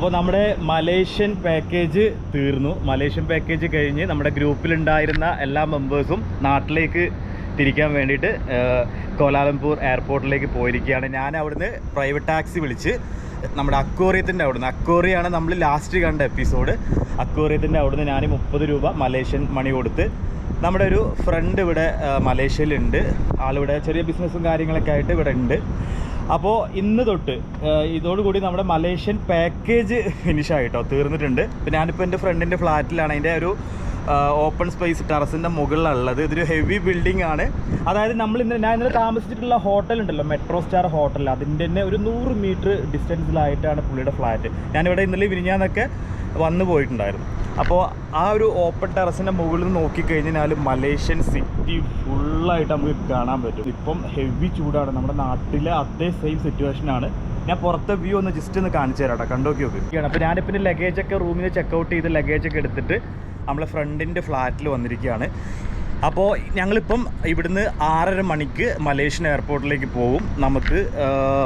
അപ്പോൾ നമ്മുടെ Malaysian package തീർന്നു. മലേഷ്യൻ പാക്കേജ് കഴിഞ്ഞ് നമ്മുടെ ഗ്രൂപ്പിലുണ്ടായിരുന്ന എല്ലാ മെമ്പേഴ്സും നാട്ടിലേക്ക് തിരിക്കാൻ വേണ്ടിയിട്ട് കോലാലംപൂർ എയർപോർട്ടിലേക്ക് പോയിരിക്കുകയാണ്. ഞാൻ അവിടുന്ന് പ്രൈവറ്റ് ടാക്സി വിളിച്ച് നമ്മുടെ അക്വോറിയത്തിന്റെ അവിടുന്ന് അക്വോറിയാണ് നമ്മൾ ലാസ്റ്റ് കണ്ട എപ്പിസോഡ് അക്വോറിയത്തിന്റെ അവിടുന്ന് ഞാൻ മുപ്പത് രൂപ മലേഷ്യൻ മണി കൊടുത്ത് നമ്മുടെ ഒരു ഫ്രണ്ട് ഇവിടെ മലേഷ്യയിലുണ്ട്. ആളിവിടെ ചെറിയ ബിസിനസ്സും കാര്യങ്ങളൊക്കെ ആയിട്ട് ഇവിടെ ഉണ്ട്. അപ്പോൾ ഇന്ന് തൊട്ട് ഇതോടുകൂടി നമ്മുടെ മലേഷ്യൻ പാക്കേജ് ഫിനിഷ് ആയിട്ടോ തീർന്നിട്ടുണ്ട്. ഇപ്പം ഞാനിപ്പോൾ എന്റെ ഫ്രണ്ടിന്റെ ഫ്ലാറ്റിലാണ് അതിന്റെ ഒരു ഓപ്പൺ സ്പേസ് ടെറസിന്റെ മുകളിലുള്ളത്. ഇതൊരു ഹെവി ബിൽഡിംഗ് ആണ്. അതായത് നമ്മൾ ഇന്ന് ഞാൻ ഇന്നലെ താമസിച്ചിട്ടുള്ള ഹോട്ടൽ ഉണ്ടല്ലോ മെട്രോ സ്റ്റാർ ഹോട്ടൽ അതിന്റെ തന്നെ ഒരു നൂറ് മീറ്റർ ഡിസ്റ്റൻസിലായിട്ടാണ് പുള്ളിയുടെ ഫ്ലാറ്റ് ഞാനിവിടെ ഇന്നലെ വിരിഞ്ഞാന്നൊക്കെ വന്നു പോയിട്ടുണ്ടായിരുന്നു. അപ്പോൾ ആ ഒരു ഓപ്പൺ ടെറസിന്റെ മുകളിൽ നിന്ന് നോക്കിക്കഴിഞ്ഞാൽ മലേഷ്യൻ സിറ്റി ഫുള്ളായിട്ട് നമുക്ക് കാണാൻ പറ്റും. ഇപ്പം ഹെവി ചൂടാണ്. നമ്മുടെ നാട്ടിലെ അതേ സെയിം സിറ്റുവേഷനാണ് ഞാൻ പുറത്തെ വ്യൂ ഒന്ന് ജസ്റ്റ് ഒന്ന് കാണിച്ചു തരാം കേട്ടോ കണ്ടോക്കി അപ്പൊ അപ്പോൾ ഞാനിപ്പോൾ ലഗേജ് ലഗേജൊക്കെ റൂമിൽ ചെക്ക്ഔട്ട് ചെയ്ത് ലഗേജൊക്കെ എടുത്തിട്ട് നമ്മളെ ഫ്രണ്ടിന്റെ ഫ്ലാറ്റിൽ വന്നിരിക്കുകയാണ്. അപ്പോൾ ഞങ്ങളിപ്പം ഇവിടുന്ന് ആറര മണിക്ക് മലേഷ്യൻ എയർപോർട്ടിലേക്ക് പോകും നമുക്ക്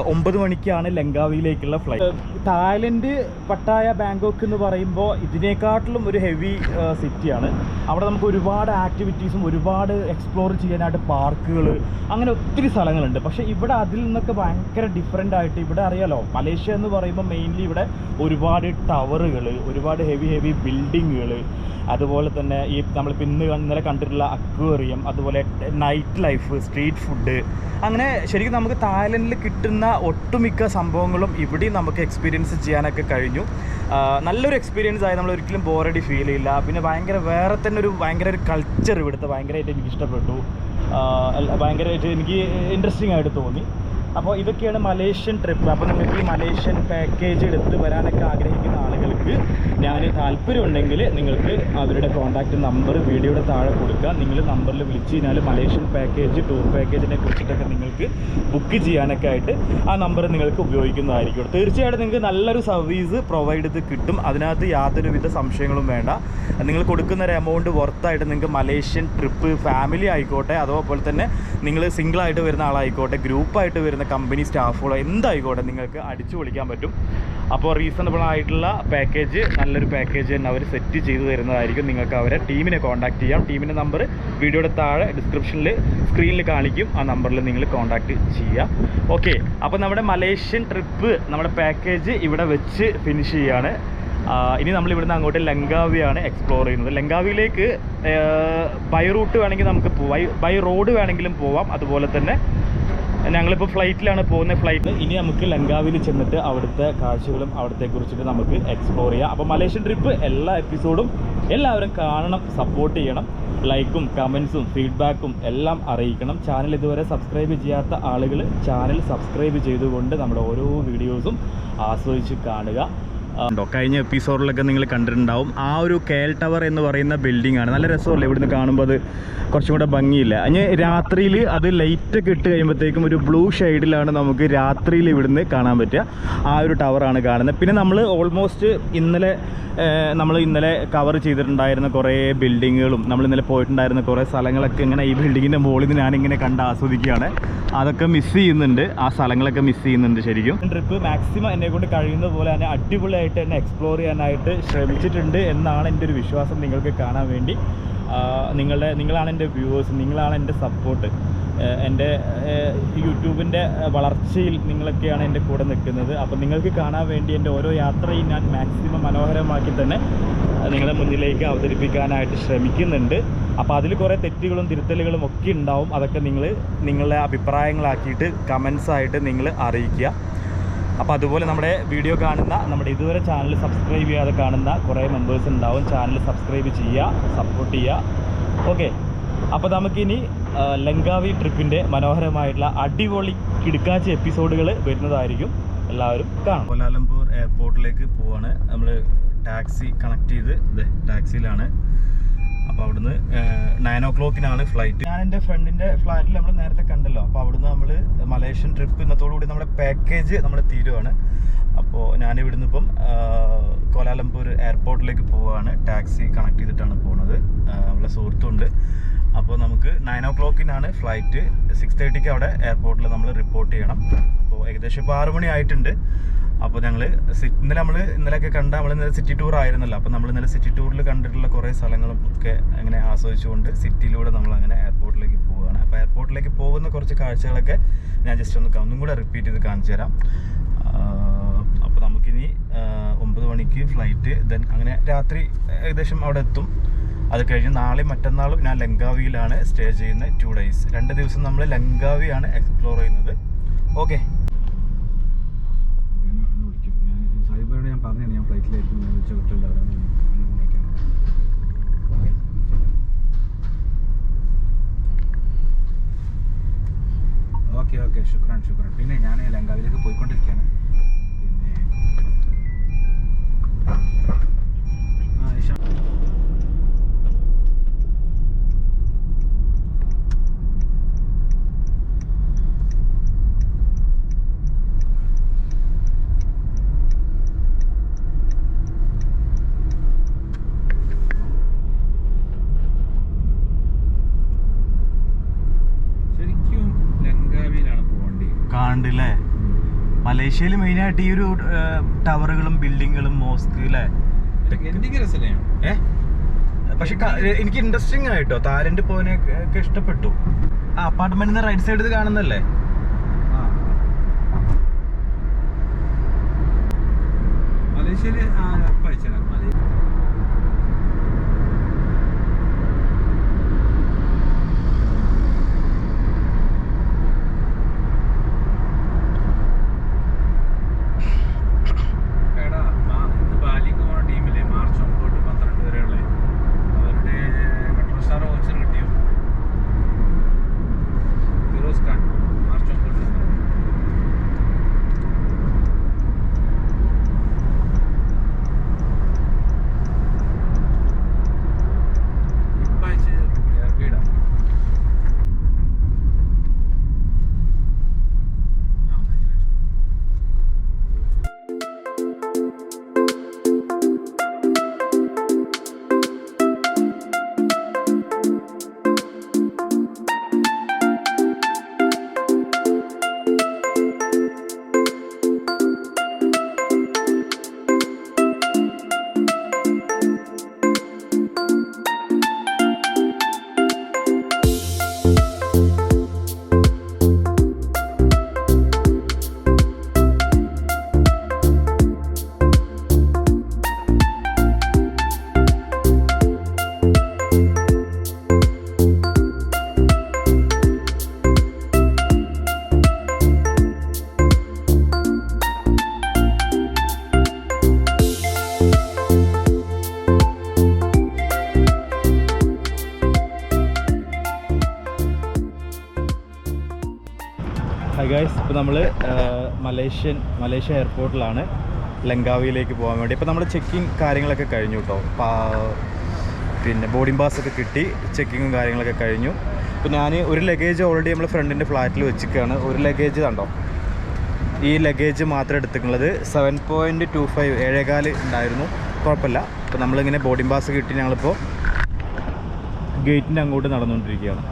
ഒമ്പത് മണിക്കാണ് ലങ്കാവിയിലേക്കുള്ള ഫ്ലൈറ്റ് തായ്ലൻഡ് പട്ടായ ബാങ്കോക്ക് എന്ന് പറയുമ്പോൾ ഇതിനേക്കാട്ടിലും ഒരു ഹെവി സിറ്റിയാണ് അവിടെ നമുക്ക് ഒരുപാട് ആക്ടിവിറ്റീസും ഒരുപാട് എക്സ്പ്ലോർ ചെയ്യാനായിട്ട് പാർക്കുകൾ അങ്ങനെ ഒത്തിരി സ്ഥലങ്ങളുണ്ട്. പക്ഷേ ഇവിടെ അതിൽ നിന്നൊക്കെ ഭയങ്കര ഡിഫറെന്റ് ആയിട്ട് ഇവിടെ അറിയാലോ മലേഷ്യ എന്ന് പറയുമ്പോൾ മെയിൻലി ഇവിടെ ഒരുപാട് ടവറുകൾ ഒരുപാട് ഹെവി ഹെവി ബിൽഡിങ്ങുകൾ അതുപോലെ തന്നെ ഈ നമ്മളിപ്പോൾ ഇന്ന് ഇന്നലെ കണ്ടിട്ടുള്ള അക്വേറിയം അതുപോലെ നൈറ്റ് ലൈഫ് സ്ട്രീറ്റ് ഫുഡ് അങ്ങനെ ശരിക്കും നമുക്ക് തായ്ലൻഡിൽ കിട്ടുന്ന ഒട്ടുമിക്ക സംഭവങ്ങളും ഇവിടെയും നമുക്ക് എക്സ്പീരിയൻസ് ചെയ്യാനൊക്കെ കഴിഞ്ഞു. നല്ലൊരു എക്സ്പീരിയൻസ് ആയി. നമ്മൾ ഒരിക്കലും ബോറടി ഫീൽ ചെയ്യില്ല. പിന്നെ ഭയങ്കര വേറെ തന്നെ ഒരു ഭയങ്കര ഒരു കൾച്ചർ ഇവിടുത്തെ ഭയങ്കരമായിട്ട് എനിക്ക് ഇഷ്ടപ്പെട്ടു ഭയങ്കരമായിട്ട് എനിക്ക് ഇൻട്രസ്റ്റിംഗ് ആയിട്ട് തോന്നി. അപ്പോൾ ഇതൊക്കെയാണ് മലേഷ്യൻ ട്രിപ്പ് അപ്പോൾ നിങ്ങൾക്ക് ഈ മലേഷ്യൻ പാക്കേജ് എടുത്ത് വരാനൊക്കെ ആഗ്രഹിക്കുന്ന ആളുകൾക്ക് ഞാൻ താല്പര്യമുണ്ടെങ്കിൽ നിങ്ങൾക്ക് അവരുടെ കോൺടാക്റ്റ് നമ്പർ വീഡിയോയുടെ താഴെ കൊടുക്കുക. നിങ്ങൾ നമ്പറിൽ വിളിച്ച് കഴിഞ്ഞാൽ മലേഷ്യൻ പാക്കേജ് ടൂർ പാക്കേജിനെ കുറിച്ചിട്ടൊക്കെ നിങ്ങൾക്ക് ബുക്ക് ചെയ്യാനൊക്കെ ആയിട്ട് ആ നമ്പർ നിങ്ങൾക്ക് ഉപയോഗിക്കുന്നതായിരിക്കും. തീർച്ചയായിട്ടും നിങ്ങൾക്ക് നല്ലൊരു സർവീസ് പ്രൊവൈഡ് ചെയ്ത് കിട്ടും. അതിനകത്ത് യാതൊരുവിധ സംശയങ്ങളും വേണ്ട. നിങ്ങൾ കൊടുക്കുന്ന ഒരു എമൗണ്ട് വർത്തായിട്ട് നിങ്ങൾക്ക് മലേഷ്യൻ ട്രിപ്പ് ഫാമിലി ആയിക്കോട്ടെ അതുപോലെ തന്നെ നിങ്ങൾ സിംഗിളായിട്ട് വരുന്ന ആളായിക്കോട്ടെ ഗ്രൂപ്പായിട്ട് വരുന്ന കമ്പനി സ്റ്റാഫുകളോ എന്തായിക്കോട്ടെ നിങ്ങൾക്ക് അടിച്ചു പൊളിക്കാൻ പറ്റും. അപ്പോൾ റീസണബിൾ ആയിട്ടുള്ള പാക്കേജ് നല്ലൊരു പാക്കേജ് തന്നെ അവർ സെറ്റ് ചെയ്ത് തരുന്നതായിരിക്കും. നിങ്ങൾക്ക് അവരെ ടീമിനെ കോൺടാക്ട് ചെയ്യാം. ടീമിന്റെ നമ്പർ വീഡിയോയുടെ താഴെ ഡിസ്ക്രിപ്ഷനിൽ സ്ക്രീനിൽ കാണിക്കും. ആ നമ്പറിൽ നിങ്ങൾ കോൺടാക്ട് ചെയ്യുക ഓക്കെ അപ്പോൾ നമ്മുടെ മലേഷ്യൻ ട്രിപ്പ് നമ്മുടെ പാക്കേജ് ഇവിടെ വെച്ച് ഫിനിഷ് ചെയ്യുകയാണ് ഇനി നമ്മൾ ഇവിടുന്ന് അങ്ങോട്ട് ലങ്കാവിയാണ് എക്സ്പ്ലോർ ചെയ്യുന്നത്. ലങ്കാവിയിലേക്ക് ബൈ റൂട്ട് വേണമെങ്കിൽ നമുക്ക് ബൈ ബൈ റോഡ് വേണമെങ്കിലും പോവാം. അതുപോലെ തന്നെ ഞങ്ങളിപ്പോൾ ഫ്ലൈറ്റിലാണ് പോകുന്ന ഫ്ലൈറ്റ് ഇനി നമുക്ക് ലങ്കാവിൽ ചെന്നിട്ട് അവിടുത്തെ കാഴ്ചകളും അവിടുത്തെ കുറിച്ചിട്ട് നമുക്ക് എക്സ്പ്ലോർ ചെയ്യാം. അപ്പോൾ മലേഷ്യൻ ട്രിപ്പ് എല്ലാ എപ്പിസോഡും എല്ലാവരും കാണണം സപ്പോർട്ട് ചെയ്യണം. ലൈക്കും കമൻസും ഫീഡ്ബാക്കും എല്ലാം അറിയിക്കണം. ചാനൽ ഇതുവരെ സബ്സ്ക്രൈബ് ചെയ്യാത്ത ആളുകൾ ചാനൽ സബ്സ്ക്രൈബ് ചെയ്തുകൊണ്ട് നമ്മുടെ ഓരോ വീഡിയോസും ആസ്വദിച്ച് കാണുക. ഉണ്ടോ? കഴിഞ്ഞ എപ്പിസോഡിലൊക്കെ നിങ്ങൾ കണ്ടിട്ടുണ്ടാവും. ആ ഒരു കേൽ ടവർ എന്ന് പറയുന്ന ബിൽഡിംഗ് ആണ്. നല്ല രസമല്ലേ ഇവിടുന്ന് കാണുമ്പോൾ അത് കുറച്ചും കൂടെ ഭംഗിയില്ല. അതിന് രാത്രിയിൽ അത് ലൈറ്റ് ഒക്കെ ഇട്ട് കഴിയുമ്പോഴത്തേക്കും ഒരു ബ്ലൂ ഷെയ്ഡിലാണ് നമുക്ക് രാത്രിയിൽ ഇവിടുന്ന് കാണാൻ പറ്റുക. ആ ഒരു ടവറാണ് കാണുന്നത്. പിന്നെ നമ്മൾ ഓൾമോസ്റ്റ് ഇന്നലെ നമ്മൾ ഇന്നലെ കവർ ചെയ്തിട്ടുണ്ടായിരുന്ന കുറേ ബിൽഡിങ്ങുകളും നമ്മൾ ഇന്നലെ പോയിട്ടുണ്ടായിരുന്ന കുറേ സ്ഥലങ്ങളൊക്കെ ഇങ്ങനെ ഈ ബിൽഡിങ്ങിന്റെ മുകളിൽ നിന്ന് ഞാനിങ്ങനെ കണ്ട് ആസ്വദിക്കുകയാണ്. അതൊക്കെ മിസ് ചെയ്യുന്നുണ്ട്. ആ സ്ഥലങ്ങളൊക്കെ മിസ് ചെയ്യുന്നുണ്ട് ശരിക്കും. ട്രിപ്പ് മാക്സിമം എന്നെ കൊണ്ട് കഴിയുന്ന പോലെ തന്നെ അടിപൊളിയായിട്ട് തന്നെ എക്സ്പ്ലോർ ചെയ്യാനായിട്ട് ശ്രമിച്ചിട്ടുണ്ട് എന്നാണ് എന്റെ ഒരു വിശ്വാസം നിങ്ങൾക്ക് കാണാൻ വേണ്ടി. നിങ്ങളുടെ നിങ്ങളാണ് എന്റെ വ്യൂവേഴ്സ് നിങ്ങളാണ് എന്റെ സപ്പോർട്ട് എന്റെ യൂട്യൂബിന്റെ വളർച്ചയിൽ നിങ്ങളൊക്കെയാണ് എന്റെ കൂടെ നിൽക്കുന്നത്. അപ്പോൾ നിങ്ങൾക്ക് കാണാൻ വേണ്ടി എന്റെ ഓരോ യാത്രയും ഞാൻ മാക്സിമം മനോഹരമാക്കി തന്നെ നിങ്ങളുടെ മുന്നിലേക്ക് അവതരിപ്പിക്കാനായിട്ട് ശ്രമിക്കുന്നുണ്ട്. അപ്പോൾ അതിൽ കുറേ തെറ്റുകളും തിരുത്തലുകളും ഒക്കെ ഉണ്ടാവും. അതൊക്കെ നിങ്ങൾ നിങ്ങളുടെ അഭിപ്രായങ്ങളാക്കിയിട്ട് കമൻസായിട്ട് നിങ്ങൾ അറിയിക്കുക. അപ്പോൾ അതുപോലെ നമ്മുടെ വീഡിയോ കാണുന്ന നമ്മുടെ ഇതുവരെ ചാനൽ സബ്സ്ക്രൈബ് ചെയ്യാതെ കാണുന്ന കുറേ മെമ്പേഴ്സ് ഉണ്ടാവും. ചാനൽ സബ്സ്ക്രൈബ് ചെയ്യുക സപ്പോർട്ട് ചെയ്യുക. ഓക്കെ അപ്പോൾ നമുക്കിനി ലങ്കാവി ട്രിപ്പിന്റെ മനോഹരമായിട്ടുള്ള അടിപൊളി കിടുക്കാച്ച എപ്പിസോഡുകൾ വരുന്നതായിരിക്കും. എല്ലാവരും കാണാം. കോലാലംപൂർ എയർപോർട്ടിലേക്ക് പോവാണ്. നമ്മൾ ടാക്സി കണക്ട് ചെയ്ത് ടാക്സിയിലാണ് അപ്പോൾ അവിടുന്ന് നയൻ ഓ ക്ലോക്കിനാണ് ഫ്ലൈറ്റ് ഞാൻ എന്റെ ഫ്രണ്ടിന്റെ ഫ്ലാറ്റിൽ നമ്മൾ നേരത്തെ കണ്ടല്ലോ. അപ്പോൾ അവിടുന്ന് നമ്മൾ മലേഷ്യൻ ട്രിപ്പ് ഇന്നത്തോടുകൂടി നമ്മുടെ പാക്കേജ് നമ്മൾ തീരുവാണ്. അപ്പോൾ ഞാൻ ഇവിടുന്ന് ഇപ്പം കോലാലംപൂർ എയർപോർട്ടിലേക്ക് പോവുകയാണ് ടാക്സി കണക്ട് ചെയ്തിട്ടാണ് പോണത്. നമ്മളെ സുഹൃത്തുണ്ട്. അപ്പോൾ നമുക്ക് നയൻ ഓ ക്ലോക്കിനാണ് ഫ്ലൈറ്റ് സിക്സ് തേർട്ടിക്ക് അവിടെ എയർപോർട്ടിൽ നമ്മൾ റിപ്പോർട്ട് ചെയ്യണം. അപ്പോൾ ഏകദേശം ഇപ്പോൾ ആറ് മണി ആയിട്ടുണ്ട്. അപ്പോൾ ഞങ്ങൾ ഇന്നലെ നമ്മൾ ഇന്നലെയൊക്കെ കണ്ട നമ്മൾ ഇന്നലെ സിറ്റി ടൂർ ആയിരുന്നല്ലോ. അപ്പോൾ നമ്മൾ ഇന്നലെ സിറ്റി ടൂറിൽ കണ്ടിട്ടുള്ള കുറേ സ്ഥലങ്ങളും ഒക്കെ അങ്ങനെ ആസ്വദിച്ചുകൊണ്ട് സിറ്റിയിലൂടെ നമ്മൾ അങ്ങനെ എയർപോർട്ടിലേക്ക് പോവുകയാണ് അപ്പോൾ എയർപോർട്ടിലേക്ക് പോകുന്ന കുറച്ച് കാഴ്ചകളൊക്കെ ഞാൻ ജസ്റ്റ് ഒന്ന് ഒന്നും കൂടെ റിപ്പീറ്റ് ചെയ്ത് കാണിച്ചു തരാം. അപ്പോൾ നമുക്കിനി ഒമ്പത് മണിക്ക് ഫ്ലൈറ്റ് ദെൻ അങ്ങനെ രാത്രി ഏകദേശം അവിടെ എത്തും. അത് കഴിഞ്ഞ് നാളെ മറ്റന്നാളും ഞാൻ ലങ്കാവിയിലാണ് സ്റ്റേ ചെയ്യുന്നത് ടു ഡേയ്സ് രണ്ട് ദിവസം നമ്മൾ ലങ്കാവിയാണ് എക്സ്പ്ലോർ ചെയ്യുന്നത്. Okay okay okay. ശുക്രാൻ ശുക്രാൻ. പിന്നെ ഞാൻ ലങ്കാവിലേക്ക് പോയിക്കൊണ്ടിരിക്കുകയാണ് പിന്നെ ആ ഇഷ ശരിക്കും ലങ്കാവിയിലാണ് പോകേണ്ടി കാണ്ടില്ലേ മലേഷ്യയിൽ മെയിനായിട്ട് ഈ ഒരു ടവറുകളും ബിൽഡിങ്ങുകളും മോസ്ക് അല്ലേ? പക്ഷെ എനിക്ക് ഇൻട്രസ്റ്റിംഗ് ആയിട്ടോ. താരന്റ് പോകാനൊക്കെ ഇഷ്ടപ്പെട്ടു. ആ അപ്പാർട്ട്മെന്റ് റൈറ്റ് സൈഡ് കാണുന്നല്ലേ മലേഷ്യയിൽ ഇപ്പോൾ നമ്മൾ മലേഷ്യൻ മലേഷ്യ എയർപോർട്ടിലാണ് ലങ്കാവിയിലേക്ക് പോകാൻ വേണ്ടി. ഇപ്പോൾ നമ്മൾ ചെക്കിങ് കാര്യങ്ങളൊക്കെ കഴിഞ്ഞു കേട്ടോ പിന്നെ ബോർഡിംഗ് പാസ് ഒക്കെ കിട്ടി ചെക്കിങ്ങും കാര്യങ്ങളൊക്കെ കഴിഞ്ഞു. ഇപ്പോൾ ഞാൻ ഒരു ലഗേജ് ഓൾറെഡി നമ്മൾ ഫ്രണ്ടിന്റെ ഫ്ലാറ്റിൽ വെച്ചിരിക്കുകയാണ്. ഒരു ലഗേജ് കണ്ടോ? ഈ ലഗേജ് മാത്രം എടുത്തിട്ടുള്ളത് സെവൻ പോയിന്റ് ടു ഫൈവ് ഏഴേകാൽ ഉണ്ടായിരുന്നു. കുഴപ്പമില്ല. അപ്പോൾ നമ്മളിങ്ങനെ ബോർഡിംഗ് പാസ് കിട്ടി ഞങ്ങളിപ്പോൾ ഗേറ്റിന്റെ അങ്ങോട്ട് നടന്നുകൊണ്ടിരിക്കുകയാണ്.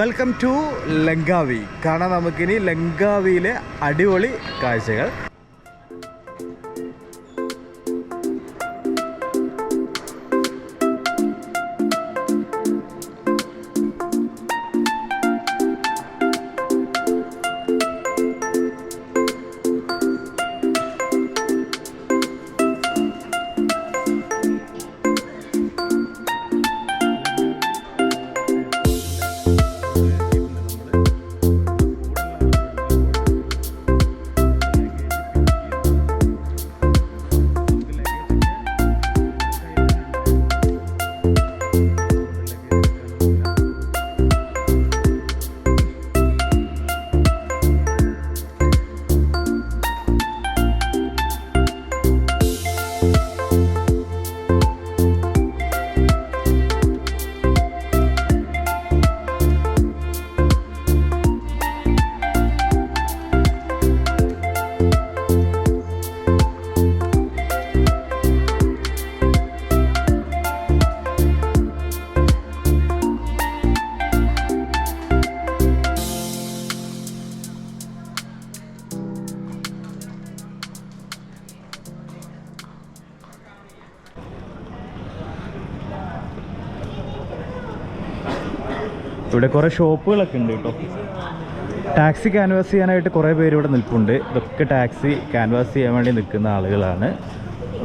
വെൽക്കം ടു ലങ്കാവി കാണാൻ നമുക്കിനി ലങ്കാവിയിലെ അടിപൊളി കാഴ്ചകൾ. ഇവിടെ കുറേ ഷോപ്പുകളൊക്കെ ഉണ്ട് കേട്ടോ. ടാക്സി ക്യാൻവാസ് ചെയ്യാനായിട്ട് കുറേ പേര് ഇവിടെ നിൽപ്പുണ്ട്. ഇതൊക്കെ ടാക്സി ക്യാൻവാസ് ചെയ്യാൻ വേണ്ടി നിൽക്കുന്ന ആളുകളാണ്.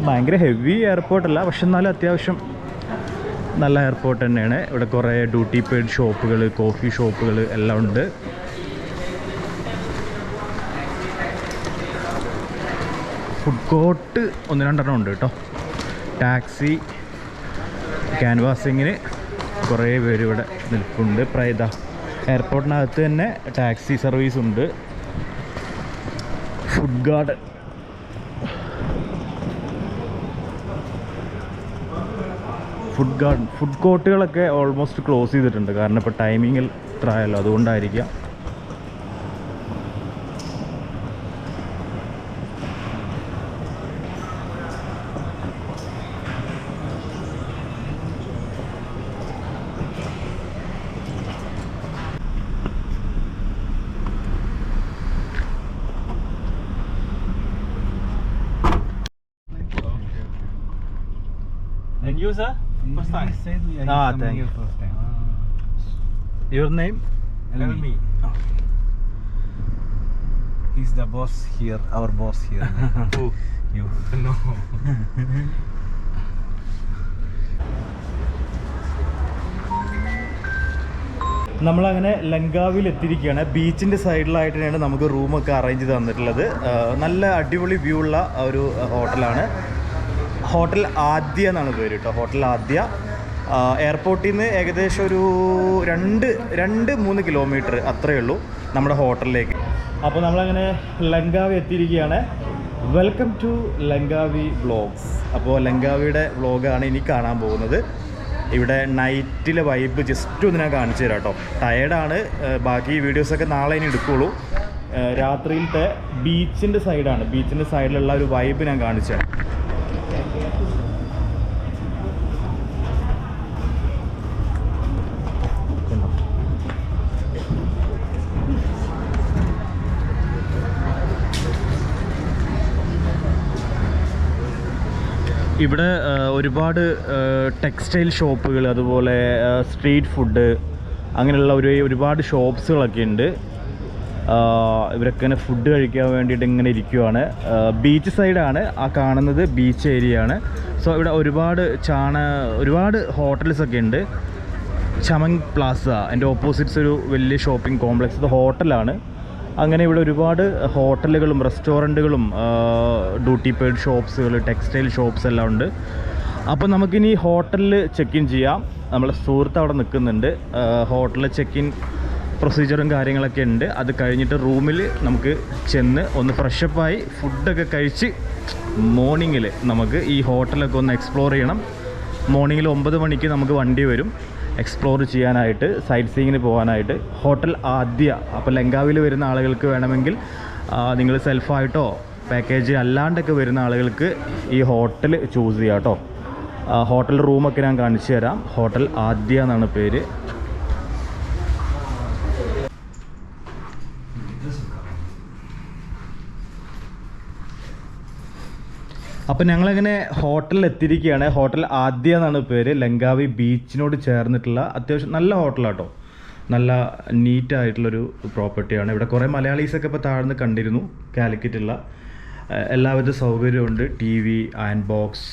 ഭയങ്കര ഹെവി എയർപോർട്ടല്ല പക്ഷെ എന്നാലും അത്യാവശ്യം നല്ല എയർപോർട്ട് തന്നെയാണ്. ഇവിടെ കുറേ ഡ്യൂട്ടി പെയ്ഡ് ഷോപ്പുകൾ കോഫി ഷോപ്പുകൾ എല്ലാം ഉണ്ട്. ഫുഡ് കോർട്ട് ഒന്ന് രണ്ടെണ്ണം ഉണ്ട് കേട്ടോ. ടാക്സി ക്യാൻവാസിങ്ങിന് കുറേ പേര് ഇവിടെ നിൽപ്പുണ്ട്. പ്രൈത എയർപോർട്ടിനകത്ത് തന്നെ ടാക്സി സർവീസ് ഉണ്ട്. Food garden. Food garden. Food കോർട്ടുകളൊക്കെ almost close ചെയ്തിട്ടുണ്ട്. കാരണം ഇപ്പോൾ ടൈമിങ്ങിൽ ഇത്ര ആയല്ലോ. അതുകൊണ്ടായിരിക്കാം. And you, sir? First time. Ah, thank you. Your name? Tell me. He's the boss here, our boss here. Who? you. No. നമ്മളങ്ങനെ ലങ്കാവിൽ എത്തിയിരിക്കുകയാണ് ബീച്ചിന്റെ സൈഡിലായിട്ട് തന്നെയാണ് നമുക്ക് റൂമൊക്കെ അറേഞ്ച് ചെയ്ത് തന്നിട്ടുള്ളത് നല്ല അടിപൊളി വ്യൂ ഉള്ള ഒരു ഹോട്ടലാണ് ഹോട്ടൽ ആദ്യ എന്നാണ് പേര് കേട്ടോ. ഹോട്ടൽ ആദ്യ. എയർപോർട്ടിൽ നിന്ന് ഏകദേശം ഒരു രണ്ട് രണ്ട് മൂന്ന് കിലോമീറ്റർ അത്രയേ ഉള്ളൂ നമ്മുടെ ഹോട്ടലിലേക്ക്. അപ്പോൾ നമ്മളങ്ങനെ ലങ്കാവി എത്തിയിരിക്കുകയാണ്. വെൽക്കം ടു ലങ്കാവി വ്ളോഗ്സ് അപ്പോൾ ലങ്കാവിയുടെ വ്ളോഗാണ് ഇനി കാണാൻ പോകുന്നത്. ഇവിടെ നൈറ്റിലെ വൈബ് ജസ്റ്റ് ഒന്ന് ഞാൻ കാണിച്ചു തരാം കേട്ടോ. ടയേർഡാണ് ബാക്കി വീഡിയോസൊക്കെ നാളെ ഇനി എടുക്കുള്ളൂ. രാത്രിയിലത്തെ ബീച്ചിന്റെ സൈഡാണ് ബീച്ചിന്റെ സൈഡിലുള്ള ഒരു വൈബ് ഞാൻ കാണിച്ചു തരാം. ഇവിടെ ഒരുപാട് ടെക്സ്റ്റൈൽ ഷോപ്പുകൾ അതുപോലെ സ്ട്രീറ്റ് ഫുഡ് അങ്ങനെയുള്ള ഒരു ഒരുപാട് ഷോപ്സുകളൊക്കെ ഉണ്ട്. ഇവരൊക്കെ ഇങ്ങനെ ഫുഡ് കഴിക്കാൻ വേണ്ടിയിട്ട് ഇങ്ങനെ ഇരിക്കുവാണ്. ബീച്ച് സൈഡാണ് ആ കാണുന്നത് ബീച്ച് ഏരിയ ആണ്. സോ ഇവിടെ ഒരുപാട് ചാണ ഒരുപാട് ഹോട്ടൽസ് ഒക്കെ ഉണ്ട്. ചമങ് പ്ലാസ എന്റെ ഓപ്പോസിറ്റ്സ് ഒരു വലിയ ഷോപ്പിംഗ് കോംപ്ലക്സ് ഇത് ഹോട്ടലാണ് അങ്ങനെ ഇവിടെ ഒരുപാട് ഹോട്ടലുകളും റെസ്റ്റോറന്റുകളും ഡ്യൂട്ടി പെയ്ഡ് ഷോപ്സുകൾ ടെക്സ്റ്റൈൽ ഷോപ്സ് എല്ലാം ഉണ്ട്. അപ്പോൾ നമുക്കിനി ഹോട്ടലിൽ ചെക്ക് ഇൻ ചെയ്യാം. നമ്മളെ സുഹൃത്ത് അവിടെ നിൽക്കുന്നുണ്ട്. ഹോട്ടലിൽ ചെക്ക് ഇൻ പ്രൊസീജിയറും കാര്യങ്ങളൊക്കെ ഉണ്ട്. അത് കഴിഞ്ഞിട്ട് റൂമിൽ നമുക്ക് ചെന്ന് ഒന്ന് ഫ്രഷപ്പായി ഫുഡൊക്കെ കഴിച്ച് മോർണിംഗിൽ നമുക്ക് ഈ ഹോട്ടലൊക്കെ ഒന്ന് എക്സ്പ്ലോർ ചെയ്യണം. മോർണിംഗിൽ ഒമ്പത് മണിക്ക് നമുക്ക് വണ്ടി വരും. എക്സ്പ്ലോർ ചെയ്യാനായിട്ട് സൈറ്റ് സീയിങ്ങിന് പോകാനായിട്ട് ഹോട്ടൽ ആദ്യ അപ്പോൾ ലങ്കാവിൽ വരുന്ന ആളുകൾക്ക് വേണമെങ്കിൽ നിങ്ങൾ സെൽഫായിട്ടോ പാക്കേജ് അല്ലാണ്ടൊക്കെ വരുന്ന ആളുകൾക്ക് ഈ ഹോട്ടൽ ചൂസ് ചെയ്യാം കേട്ടോ ഹോട്ടൽ റൂമൊക്കെ ഞാൻ കാണിച്ചു തരാം. ഹോട്ടൽ ആദ്യ എന്നാണ് പേര്. അപ്പം ഞങ്ങളങ്ങനെ ഹോട്ടലിൽ എത്തിയിരിക്കുകയാണ് ഹോട്ടൽ ആദ്യ എന്നാണ് പേര്. ലങ്കാവി ബീച്ചിനോട് ചേർന്നിട്ടുള്ള അത്യാവശ്യം നല്ല ഹോട്ടലാട്ടോ. നല്ല നീറ്റ് ആയിട്ടുള്ളൊരു പ്രോപ്പർട്ടിയാണ്. ഇവിടെ കുറേ മലയാളീസൊക്കെ ഇപ്പോൾ താഴ്ന്ന് കണ്ടിരുന്നു. കാലിക്കറ്റുള്ള എല്ലാവിധ സൗകര്യമുണ്ട് ടി വി അയൺ ബോക്സ്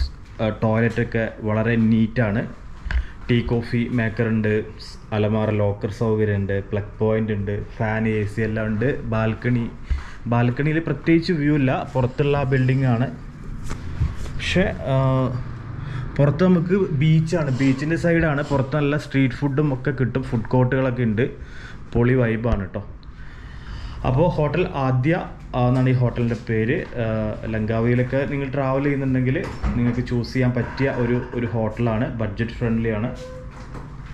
ടോയ്ലറ്റൊക്കെ വളരെ നീറ്റാണ്. ടീ കോഫി മേക്കർ ഉണ്ട് അലമാറ ലോക്കർ സൗകര്യമുണ്ട്. പ്ലഗ് പോയിന്റ് ഉണ്ട് ഫാൻ എ സി എല്ലാം ഉണ്ട്. ബാൽക്കണി ബാൽക്കണിയിൽ പ്രത്യേകിച്ച് വ്യൂ ഇല്ല. പുറത്തുള്ള ബിൽഡിംഗ് ആണ്. പക്ഷേ പുറത്ത് നമുക്ക് ബീച്ചാണ്. ബീച്ചിന്റെ സൈഡാണ്. പുറത്ത് നല്ല സ്ട്രീറ്റ് ഫുഡും ഒക്കെ കിട്ടും. ഫുഡ് കോർട്ടുകളൊക്കെ ഉണ്ട്. പൊളി വൈബാണ് കേട്ടോ അപ്പോൾ ഹോട്ടൽ ആദ്യ എന്നാണ് ഈ ഹോട്ടലിന്റെ പേര്. ലങ്കാവിയിലൊക്കെ നിങ്ങൾ ട്രാവൽ ചെയ്യുന്നുണ്ടെങ്കിൽ നിങ്ങൾക്ക് ചൂസ് ചെയ്യാൻ പറ്റിയ ഒരു ഒരു ഹോട്ടലാണ്. ബഡ്ജറ്റ് ഫ്രണ്ട്ലി ആണ്.